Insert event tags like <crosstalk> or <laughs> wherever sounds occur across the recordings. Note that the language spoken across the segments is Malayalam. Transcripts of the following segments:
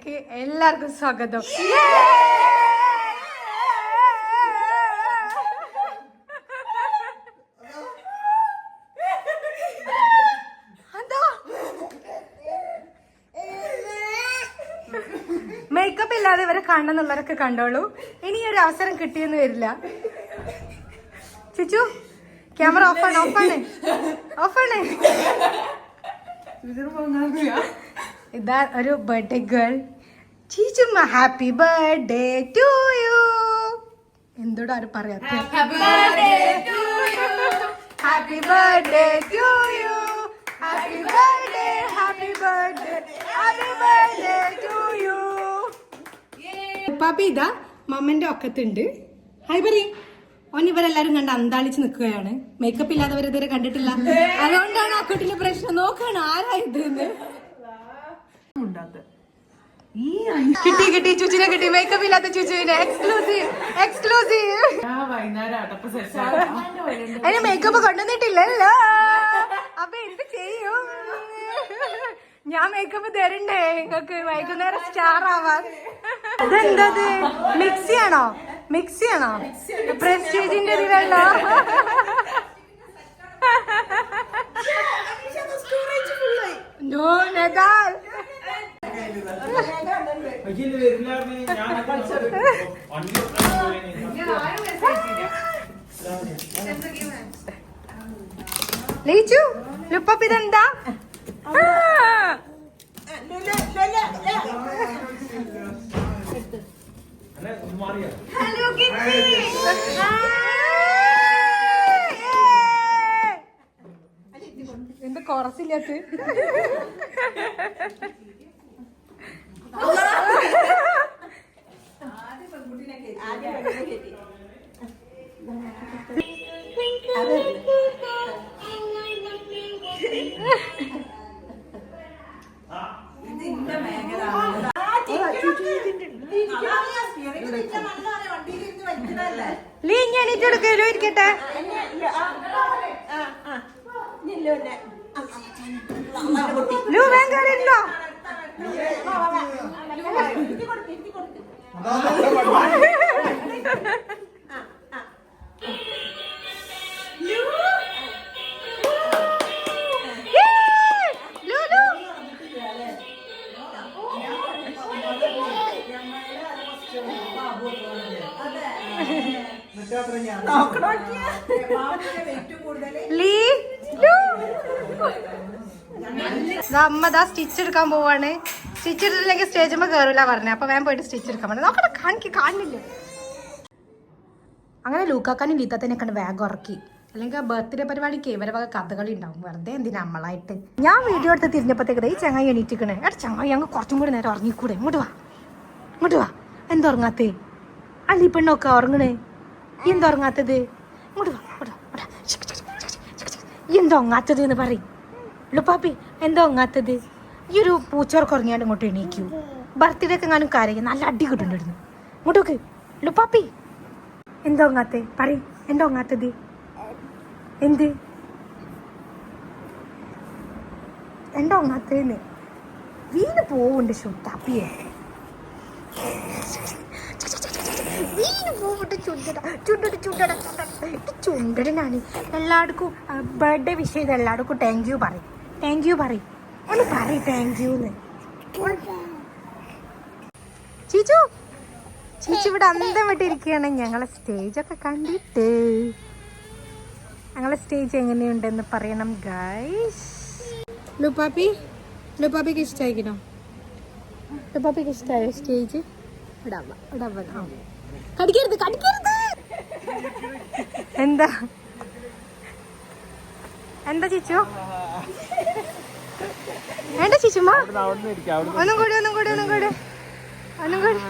വ്ളോഗിലേക്ക് എല്ലാവർക്കും സ്വാഗതം. മേക്കപ്പ് ഇല്ലാതെ ഇവരെ കാണണമെന്നുള്ളവരൊക്കെ കണ്ടോളൂ. ഇനി ഒരു അവസരം കിട്ടിയെന്ന് വരില്ല. ചുച്ചു ക്യാമറ ഓഫാണ് ഓഫാണ് ഓഫാണ് ഇതാ ഒരു ബർത്ത്ഡേ ഗേൾ ചീച്ചുമ്മ ഹാപ്പി ബർത്ത്ഡേ ടു യു എന്തോടാ ആരും പറയാത്ത happy birthday to you happy birthday happy birthday happy birthday to you Pappi ഇതാ മമ്മന്റെ ഒക്കത്തുണ്ട്. ഹായ് പറയും ഓൻ ഇവരെല്ലാരും കണ്ട് അന്താളിച്ച് നിൽക്കുകയാണ് മേക്കപ്പ് ഇല്ലാത്തവരെ ഇതുവരെ കണ്ടിട്ടില്ല. അതുകൊണ്ടാണ് ആ കുട്ടിന്റെ പ്രശ്നം. നോക്കാണ് ആരാ ഈ കിട്ടി കിട്ടി ചുച്ചിനെ കിട്ടി. മേക്കപ്പ് ഇല്ലാത്ത ചുച്ചുവിനെ എക്സ്ക്ലൂസീവ് എക്സ്ക്ലൂസീവ് അതിന് മേക്കപ്പ് കൊണ്ടുവന്നിട്ടില്ലല്ലോ. അപ്പൊ എന്ത് ചെയ്യും? ഞാൻ മേക്കപ്പ് തരണ്ടേ? നിങ്ങക്ക് വൈകുന്നേരം സ്റ്റാർ ആവാൻ. അതെന്തത്? മിക്സി ആണോ? മിക്സി ആണോ? പ്രസ്റ്റീജിന്റെ ഇതിലല്ലോ. നോ ലീച്ചു ലുപ്പപ്പ് ഇതെന്താ. മാറിയോ. എന്താ കുറച്ചില്ലാത്ത? ലീ ഞാൻ എണീറ്റെടുക്കലോ ഇരിക്കട്ടെ ലൂ വേങ്കാരുണ്ടോ ലീ ലൂ ദാ അമ്മ ദാ സ്റ്റിച്ച് എടുക്കാൻ പോവാണ്. സ്റ്റിച്ച് എടുത്തില്ലെങ്കിൽ സ്റ്റേജുമ്പോൾ കയറില്ല പറഞ്ഞേ. അപ്പൊ വേഗം പോയിട്ട് സ്റ്റിച്ച് എടുക്കാൻ പറഞ്ഞു. നോക്കട്ടെ കാണിക്ക് കാണില്ല? അങ്ങനെ ലൂക്കാക്കാനും ലീത്താത്തനെ കണ്ട് വേഗം ഉറക്കി. അല്ലെങ്കിൽ ബർത്ത്ഡേ പരിപാടിക്ക് ഇവരെ വക കഥകളി ഉണ്ടാവും വെറുതെ എന്തിനാ നമ്മളായിട്ട്? ഞാൻ വീഡിയോ എടുത്ത് തിരിഞ്ഞപ്പോഴത്തേക്ക് ഈ ചങ്ങായി എണീറ്റിക്കണേ എടാ ചങ്ങായി അങ്ങ് കുറച്ചും കൂടി നേരം ഉറങ്ങിക്കൂടെ? ഇങ്ങോട്ട് വാ. ഇങ്ങോട്ട് വാ. എന്തുറങ്ങാത്ത അല്ല ഈ പെണ്ണൊക്കെ ഉറങ്ങണേ? എന്തുറങ്ങാത്തത് ഇങ്ങോട്ട് വാ ഇങ്ങോട്ട് വാ, ഇങ്ങോട്ട് വാ. ഷിക്ക് ഷിക്ക് ഷിക്ക് ഷിക്ക് ഷിക്ക്. ഈ എന്താ ഉറങ്ങാത്തത് എന്ന് പറയും. ലുപ്പാപ്പി പാപ്പി ഉറങ്ങാത്തത്? ഈ ഒരു പൂച്ചോർക്ക് ഉറങ്ങിയാണ്ട് ഇങ്ങോട്ട് എണീക്കൂ. ബർത്ത്ഡേ ഒക്കെ എങ്ങാനും കരയും നല്ല അടി കിട്ടുന്നുണ്ടായിരുന്നു. ഇങ്ങോട്ട് നോക്ക്. ലുപ്പാപ്പി എന്തോ അങ്ങാത്തെ? പറയും. എന്തോ അങ്ങാത്തത്? എന്ത്? എന്തോ അങ്ങാത്തേന്ന്. വീണ് പോവുണ്ട് ഷുട്ടാപ്പിയെ വീണ് പോവട്ടെ ചുണ്ടട. ചുണ്ടട ചുണ്ടട ചുണ്ടട. ചുണ്ടടനാണ് എല്ലാവർക്കും ബർത്ത്ഡേ വിഷ് ചെയ്ത് എല്ലാവർക്കും താങ്ക് യു പറയും. താങ്ക് യു പറയും. ഒന്ന് പറയും താങ്ക് യു എന്ന് ചീച്ചു ചീച്ചു ഇവിടെ അന്തം വിട്ടിരിക്കുകയാണ്. ഞങ്ങളെ സ്റ്റേജൊക്കെ കണ്ടിട്ട്. ഞങ്ങളെ സ്റ്റേജ് എങ്ങനെയുണ്ടെന്ന് പറയണം ഗൈസ് ലുപ്പാപ്പി ലുപ്പാപ്പിക്ക് ഇഷ്ടമായിരിക്കണോ ലുപ്പാപ്പിക്ക് ഇഷ്ടമായോ സ്റ്റേജ് ഇടാവ ഇടാവ ആ. കടിക്കരുത് കടിക്കരുത്! എന്താ? എന്താ ചിച്ചു? എന്താ ചിച്ചുമ്മ. ഒന്നും കൂടി ഒന്നും കൂടി ഒന്നും കൂടി. ഒന്നും കൂടി.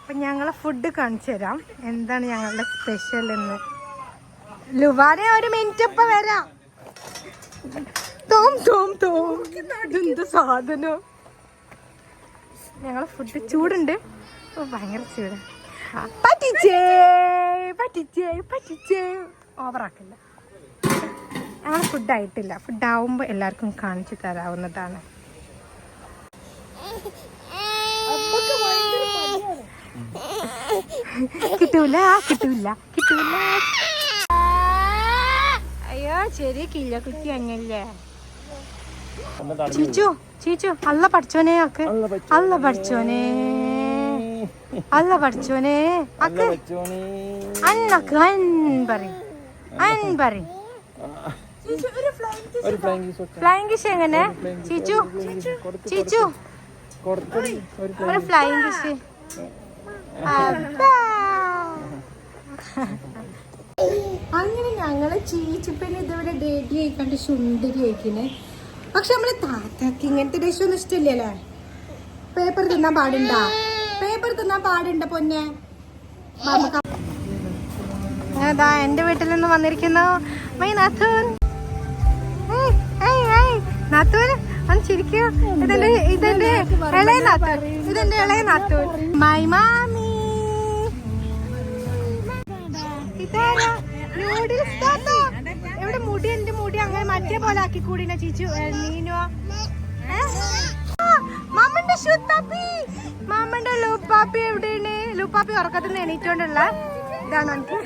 അപ്പൊ ഞങ്ങളെ ഫുഡ് കാണിച്ചു തരാം. എന്താണ് ഞങ്ങളുടെ സ്പെഷ്യൽ എന്ന്. ലുവാനെ ഒരു മിനിറ്റ് ഇപ്പൊ വരാം. തോം തോം തോം. എന്ത് സാധനം? ഞങ്ങളെ ഫുഡ് ചൂടുണ്ട്. ഓ ഭയങ്കര ചൂട്. പറ്റിച്ചേ പറ്റിച്ചേ പറ്റിച്ചേ. ഓവറാക്കില്ല ഞങ്ങൾ ഫുഡ് ആയിട്ടില്ല. ഫുഡ് ആവുമ്പോൾ എല്ലാവർക്കും കാണിച്ചു തരാവുന്നതാണ്. കിട്ടൂല കിട്ടൂല കിട്ടൂല. അയ്യോ ചെറിയ കില്ല കുട്ടി അങ്ങല്ലേ ചീച്ചു ചീച്ചു അല്ല പഠിച്ചോനെ അക്ക് അല്ല പഠിച്ചോനെ. അല്ല പഠിച്ചോനെ. അക്ക് അന്നക്ക് അൻ പറ അൻ പറ ഒരു ഫ്ലൈങ് കിസ് ഫ്ലൈങ് കിഷ് എങ്ങനെ? ചീച്ചു. ചീച്ചു. ഒരു ഫ്ലൈങ് കിഷ് അങ്ങനെ ഞങ്ങൾ ചീച്ചിപ്പനെ ഇതുവരെ ഡേറ്റ് കഴിക്കാണ്ട് സുന്ദരി ആയിക്കിന് പക്ഷെ നമ്മളെ താത്താക്ക് ഇങ്ങനത്തെ ഡിഷൊന്നും ഇഷ്ടമില്ലല്ലേ? പേപ്പർ തിന്നാൻ പാടുണ്ട? പേപ്പർ തിന്നാൻ പാടുണ്ട പൊന്നെ? അതാ എന്റെ വീട്ടിൽ നിന്ന് വന്നിരിക്കുന്നു. മൈ നാത്തൂൻ. നാത്തൂൻ ഒന്ന് ചിരിക്കൂ. ഇതെന്റെ ഇതെന്റെ ഇളയ നാത്തൂൻ. ഇതെന്റെ ഇളയ നാത്തൂൻ. മൈ മാമി മറ്റേ പോലെ ആക്കി കൂടിന ചീച്ചു. നീനോ മാമന്റെ ശുദ്ധാപ്പി. മാമന്റെ ലൂപ്പാപ്പി എവിടെയാണ്? ലൂപ്പാപ്പി ഉറക്കത്തിൽ നിന്ന് എണീറ്റോണ്ടുള്ള ഇതാണ് എനിക്ക്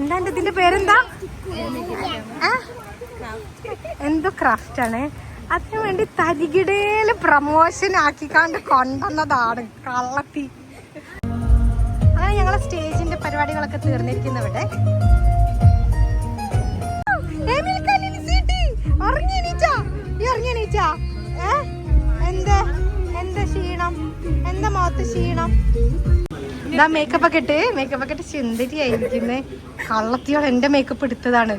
എന്താണ്ട് ഇതിന്റെ പേരെന്താ? എന്തോ ക്രാഫ്റ്റ് ആണ്. അതിനു വേണ്ടി തരികിടയിൽ പ്രമോഷൻ ആക്കിക്കാണ്ട് കൊണ്ടുവന്നതാണ്. കള്ളത്തി. ഉറങ്ങി പരിപാടികളൊക്കെ തീർന്നിരിക്കുന്നവിടെ എന്ത് മുഖത്ത് ക്ഷീണം? ഇതാ മേക്കപ്പ് ഒക്കെ ഇട്ട് മേക്കപ്പ് ഒക്കെ ഇട്ട് സുന്ദരിയായിരിക്കുന്നേ കള്ളത്തിയോൾ എന്റെ മേക്കപ്പ് എടുത്തതാണ്.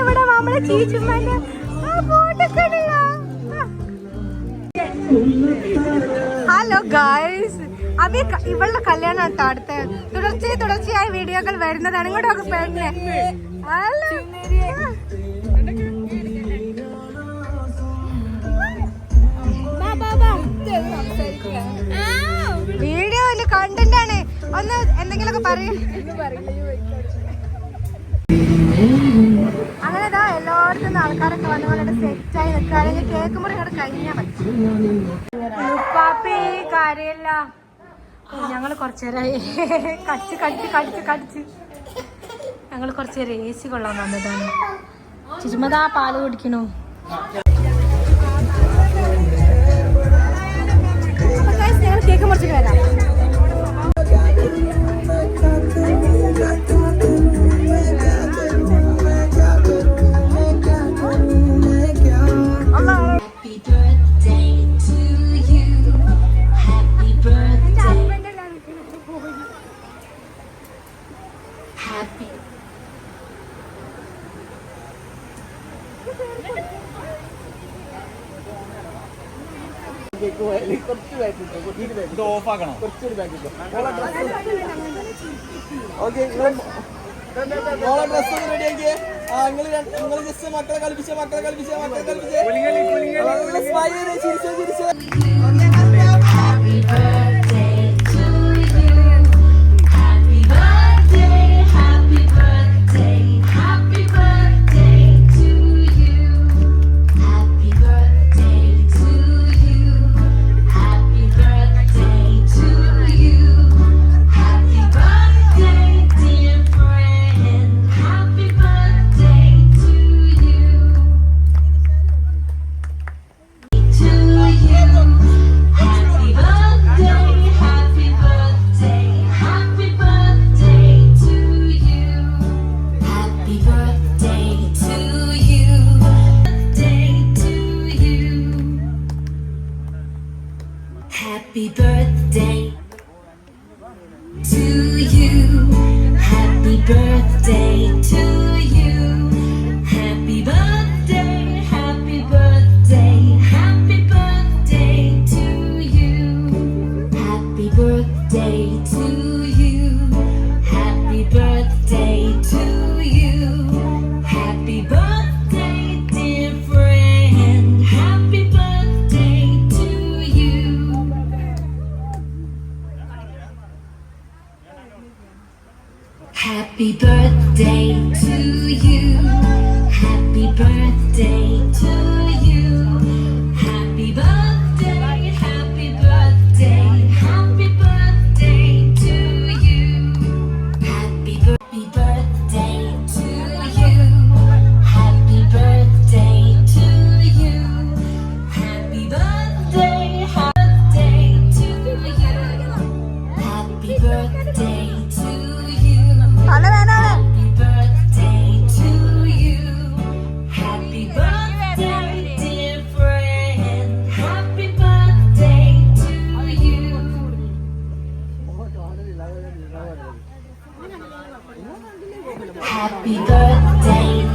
ഇവിടെ നമ്മളെ ചീച്ചുമ്മന്റെ ഹലോ ഗായ്സ് അവ ഇവളുടെ കല്യാണം കേട്ടോ അടുത്ത തുടർച്ചയായി തുടർച്ചയായി വീഡിയോകൾ വരുന്നതാണ്. ഇങ്ങോട്ടൊക്കെ പെണ്ണെ ഹലോ വീഡിയോയിൽ കണ്ടന്റ് ആണ്. ഒന്ന് എന്തെങ്കിലുമൊക്കെ പറയും. അങ്ങനെ ഇതാ എല്ലായിടത്തും ആൾക്കാരൊക്കെ ഞങ്ങൾ കുറച്ചേരായി. കടിച്ച് കടിച്ച് കടിച്ച് കടിച്ച്. ഞങ്ങൾ കുറച്ച് നേരം എ സി കൊള്ളാൻ വന്നതാണ്. ചുരുമതാ പാൽ കുടിക്കണു. കേക്ക് മുറിച്ചിട്ട് വരാം. ഇത് ഓഫ് ആക്കണം ഓക്കെ മോളെ ഡ്രസ് ഒന്ന് റെഡി ആക്കിയേ. ആ നിങ്ങൾ നിങ്ങൾ ജസ്റ്റ് മക്കളെ കളിപ്പിച്ച മക്കളെ കളിപ്പിച്ച മക്കളെ കളിപ്പിച്ച. ചിരിച്ചേ ചിരിച്ചേ. Birthday to you. Happy birthday to you. Happy birthday, dear friend. Happy birthday to you. Happy birthday Happy birthday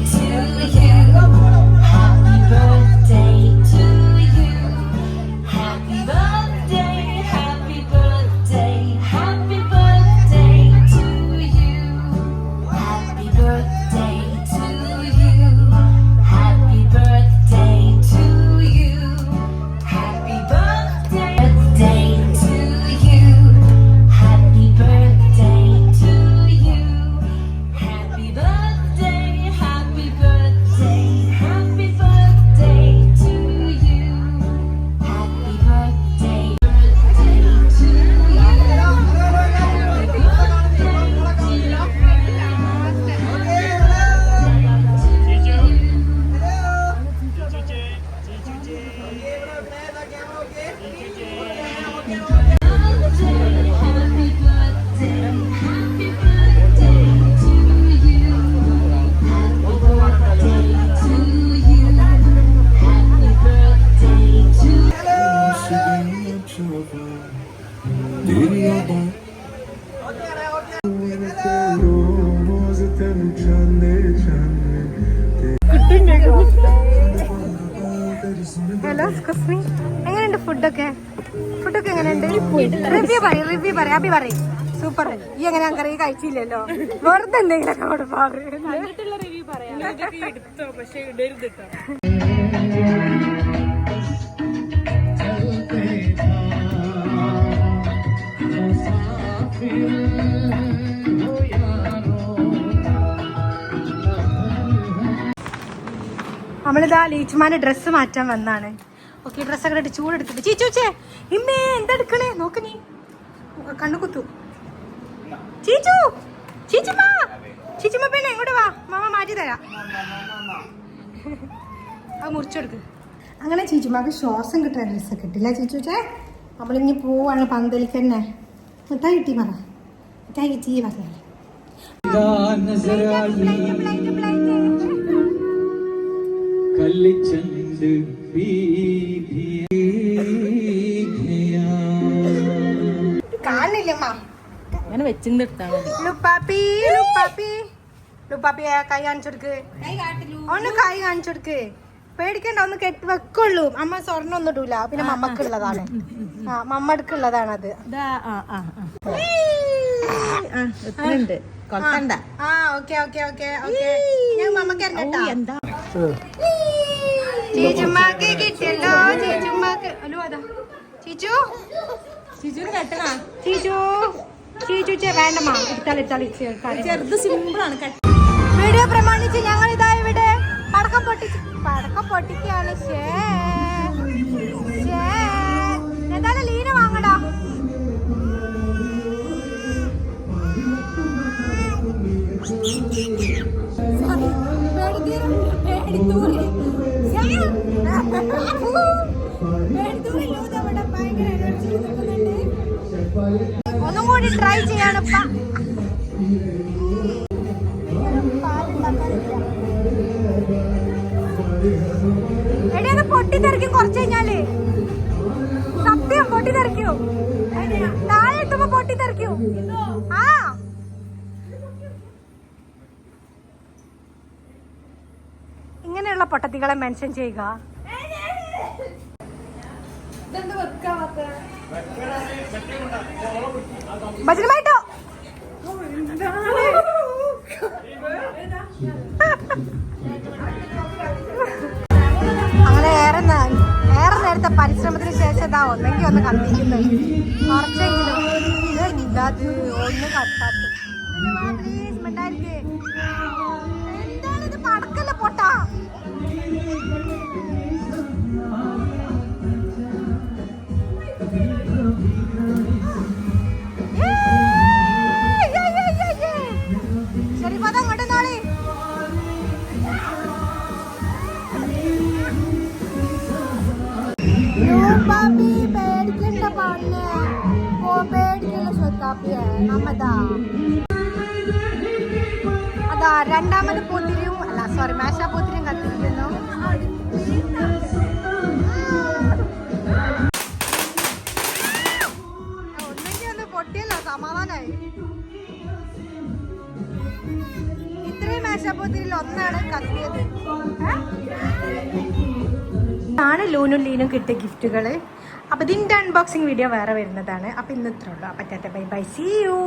review പറയും റിവ്യൂ പറയും അഭി പറയും. സൂപ്പർ ഈ എങ്ങനെ കറി കഴിച്ചില്ലല്ലോ. വെറുതെ എന്തെങ്കിലും അവിടെ നമ്മളിതാ ലീച്ചുമാന്റെ ഡ്രസ്സ് മാറ്റാൻ വന്നാണ്. ഓക്കെ ഡ്രസ്സൊക്കെ ഇട്ട് ചൂടെടുത്തിട്ട്. ചീച്ചൂച്ചേ ഇമ്മേ എന്തെടുക്കണേ നോക്ക് നീ. കണ്ണു കുത്തു. ചീച്ചു ചീച്ചുമ്മ ചീച്ചുമ്മ പിന്നെ ഇങ്ങോട്ട് വാ. മാമ മാറ്റി തരാം. <laughs> അത് മുറിച്ചെടുക്ക് അങ്ങനെ ചീച്ചുമാക്ക് ശ്വാസം കിട്ടാൻ ഡ്രസ്സ് കിട്ടില്ല ചീച്ചൂച്ചേ നമ്മളിങ്ങി പോവാണ് പന്തലിക്ക് തന്നെ മിഠായി കിട്ടി മറ മിഠായി കിട്ടി പറഞ്ഞേ കല്ലിച്ചണ്ട് അങ്ങനെ വെച്ചിട്ട് ലുപ്പാപ്പി ലുപ്പാപ്പി. ലുപ്പാപ്പി ആ കൈ കാണിച്ചെടുക്ക്. ഒന്ന് കൈ കാണിച്ചെടുക്ക്. പേടിക്കണ്ട ഒന്ന് കെട്ടി വെക്കുള്ളൂ. അമ്മ സ്വർണം ഒന്നും ഇടൂല. പിന്നെ മമ്മക്കുള്ളതാണ്. ആ മമ്മടുക്കുള്ളതാണ് അത് ആ ഓക്കെ ഓക്കെ ഓക്കെ ഓക്കെ. ഞാൻ മമ്മക്ക് തരണ്ടാ എന്താ? ചീച്ചുമ്മാക്ക് കിട്ടിയല്ലോ ചീച്ചുമ്മാക്ക്. ഹലോ അതാ. ചീച്ചു. ചീച്ചു ചീച്ചു ചേ വേണ്ടമ്മ. എടുത്താൽ എടുത്താൽ ചെറുത് സിമ്പിൾ ആണ് വീഡിയോ പ്രമാണിച്ച് ഞങ്ങൾ ഇതാ ഇവിടെ പടക്കം പൊട്ടിച്ച് പടക്കം പൊട്ടിക്കാണ് ശ്ശേ. പൊട്ടിത്തെറിക്കും കുറച്ച് കഴിഞ്ഞാൽ സത്യം പൊട്ടി തെറിക്കൂ താഴെ എത്തുമ്പോ പൊട്ടി തെറിക്കൂ ആ. ഇങ്ങനെയുള്ള പൊട്ടത്തികളെ മെൻഷൻ ചെയ്യുക. ഭജനമായിട്ടോ? <laughs> ഏറെ ഏറെ നേരത്തെ പരിശ്രമത്തിന് ശേഷം ഇതാ ഒന്നെങ്കിൽ ഒന്ന് കത്തിക്കുന്നു. കുറച്ചെങ്കിലും അത് ഒന്ന് കത്താത്ത എന്താണിത് പടക്കല്ല പൊട്ടാ? നമ്മതാ അതാ രണ്ടാമത് പൂത്തിരിയും അല്ല സോറി മേശാ പൂത്തിരിയും കത്തിരിക്കുന്നു. ഒന്നെങ്കിൽ ഒന്ന് പൊട്ടിയല്ലോ സമാധാനായി. ഇത്രയും മേശാപ്പൂത്തിരിയിൽ ഒന്നാണ് കത്തിയത്. ആണ് ലൂനും ലീനും കിട്ടിയ ഗിഫ്റ്റുകൾ അപ്പോൾ ഇതിന്റെ അൺബോക്സിങ് വീഡിയോ വേറെ വരുന്നതാണ്. അപ്പോൾ ഇന്ന് ഇത്രയുള്ളൂ അപ്പോൾ ബൈ ബൈ സീ യു